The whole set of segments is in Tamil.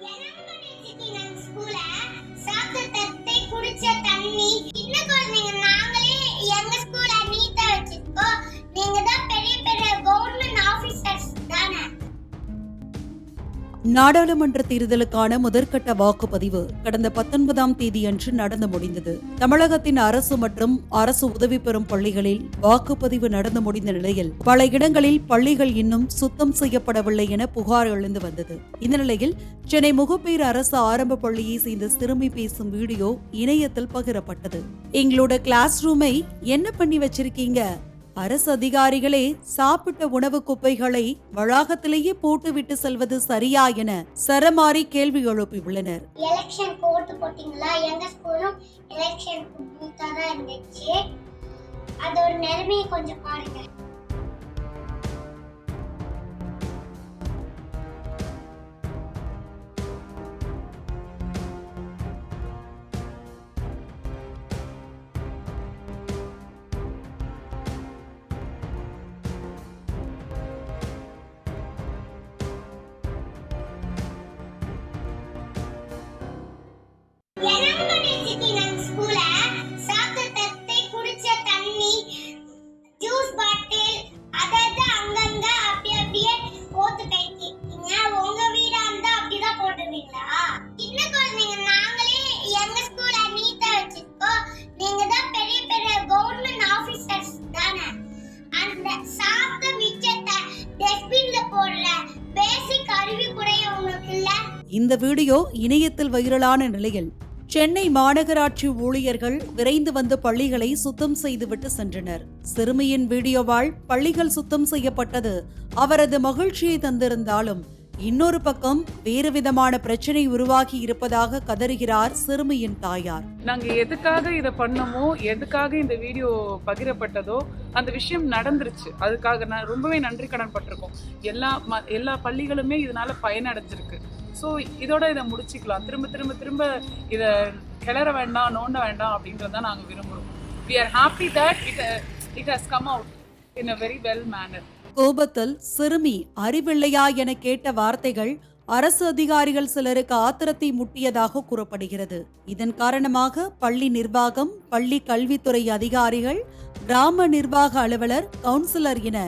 Yeah. நாடாளுமன்ற தேர்தலுக்கான முதற்கட்ட வாக்குப்பதிவு கடந்த பத்தொன்பதாம் தேதியன்று நடந்து முடிந்தது. தமிழகத்தின் அரசு மற்றும் அரசு உதவி பெறும் பள்ளிகளில் வாக்குப்பதிவு நடந்து முடிந்த நிலையில் பல இடங்களில் பள்ளிகள் இன்னும் சுத்தம் செய்யப்படவில்லை என புகார் எழுந்து வந்தது. இந்த நிலையில் சென்னை முகப்பேர் அரசு ஆரம்ப பள்ளியை சேர்ந்த சிறுமி பேசும் வீடியோ இணையத்தில் பகிரப்பட்டது. எங்களோட கிளாஸ் ரூமை என்ன பண்ணி வச்சிருக்கீங்க? அரசு அதிகாரிகளே சாப்பிட்ட உணவு குப்பைகளை வளாகத்திலேயே போட்டுவிட்டு செல்வது சரியா என சரமாரி கேள்வி எழுப்பியுள்ளனர். எலெக்ஷன் போட்டு போட்டீங்களா? எங்க ஸ்கூலும் எலெக்ஷன் தான் இருந்துச்சு. அதோட நிலைமையை கொஞ்சம் பாருங்க. இந்த வீடியோ இணையத்தில் வைரலான நிலையில் சென்னை மாநகராட்சி ஊழியர்கள் விரைந்து வந்து பள்ளிகளை சுத்தம் செய்துவிட்டு சென்றனர். சிறுமியின் வீடியோவால் பள்ளிகள் சுத்தம் செய்யப்பட்டது. அவரது மகிழ்ச்சியை தந்திருந்தாலும் இன்னொரு பக்கம் வேறு விதமான பிரச்சனை உருவாகி இருப்பதாக கதறுகிறார் சிறுமியின் தாயார். நாங்க எதுக்காக இதை பண்ணமோ எதுக்காக இந்த வீடியோ பகிரப்பட்டதோ அந்த விஷயம் நடந்துருச்சு. அதுக்காக நான் ரொம்பவே நன்றி கடன் பட்டிருக்கோம். எல்லா ம- எல்லா பள்ளிகளுமே இதனால பயனடைஞ்சிருக்கு. ஸோ இதோட இதை முடிச்சுக்கலாம். திரும்ப திரும்ப திரும்ப இதை கிளற வேண்டாம் நோண்ட வேண்டாம் அப்படின்றத நாங்கள் விரும்புகிறோம் we are happy that it it has come out in a very well manner கோபத்தில் சிறுமி அறிவில்லையா என கேட்ட வார்த்தைகள் அரசு அதிகாரிகள் சிலருக்கு ஆத்திரத்தை முட்டியதாக கூறப்படுகிறது. இதன் காரணமாக பள்ளி நிர்வாகம் பள்ளி கல்வித்துறை அதிகாரிகள் கிராம நிர்வாக அலுவலர் கவுன்சிலர் என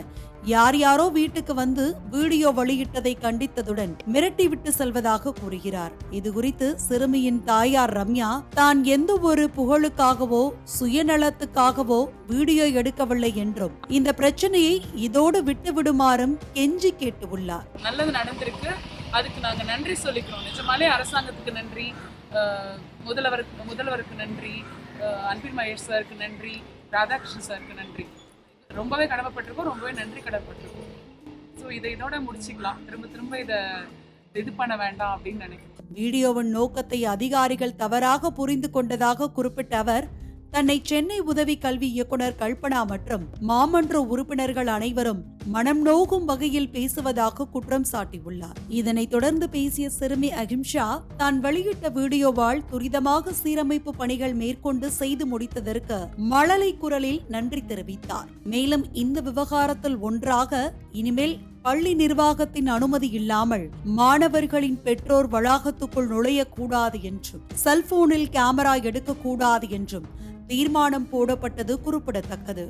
யார் யாரோ வீட்டுக்கு வந்து வீடியோ வெளியிட்டதை கண்டித்ததுடன் மிரட்டிவிட்டு செல்வதாக கூறுகிறார். இது குறித்து சிறுமியின் தாயார் ரம்யா தான் எந்த ஒரு புகழுக்காகவோ சுயநலத்துக்காகவோ வீடியோ எடுக்கவில்லை என்றும் இந்த பிரச்சனையை இதோடு விட்டு விடுமாறும் கெஞ்சி கேட்டுள்ளார். நல்லது நடந்திருக்கு. அதுக்கு நாங்க நன்றி சொல்லிக்கிறோம். நிஜமாலே அரசாங்கத்துக்கு நன்றி. முதல்வருக்கு முதல்வருக்கு நன்றி. அன்பின் அன்பில் மகேஷ் சாருக்கு நன்றி. ராதாகிருஷ்ணன் சாருக்கு நன்றி. ரொம்பவே கடமைப்பட்டிருக்கோம் ரொம்பவே நன்றி கடமைப்பட்டிருக்கோம். ஸோ இதை இதோட முடிச்சுக்கலாம். திரும்ப திரும்ப இதை இது பண்ண வேண்டாம் அப்படின்னு நினைக்கிறேன் வீடியோவின் நோக்கத்தை அதிகாரிகள் தவறாக புரிந்து கொண்டதாக குறிப்பிட்ட அவர் தன்னை சென்னை உதவி கல்வி இயக்குனர் கல்பனா மற்றும் மாமன்ற உறுப்பினர்கள் அனைவரும் மனம் நோகும் வகையில் பேசுவதாக குற்றம் சாட்டியுள்ளார். இதனைத் தொடர்ந்து பேசிய சிறுமி அகிம்ஷா தான் வெளியிட்ட வீடியோவால் துரிதமாக சீரமைப்பு பணிகள் மேற்கொண்டு செய்து முடித்ததற்கு மழலை குரலில் நன்றி தெரிவித்தார். மேலும் இந்த விவகாரத்தில் ஒன்றாக இனிமேல் பள்ளி நிர்வாகத்தின் அனுமதி இல்லாமல் மாணவர்களின் பெற்றோர் வளாகத்துக்குள் நுழையக்கூடாது என்றும் செல்போனில் கேமரா எடுக்கக்கூடாது என்றும் தீர்மானம் போடப்பட்டது குறிப்பிடத்தக்கது.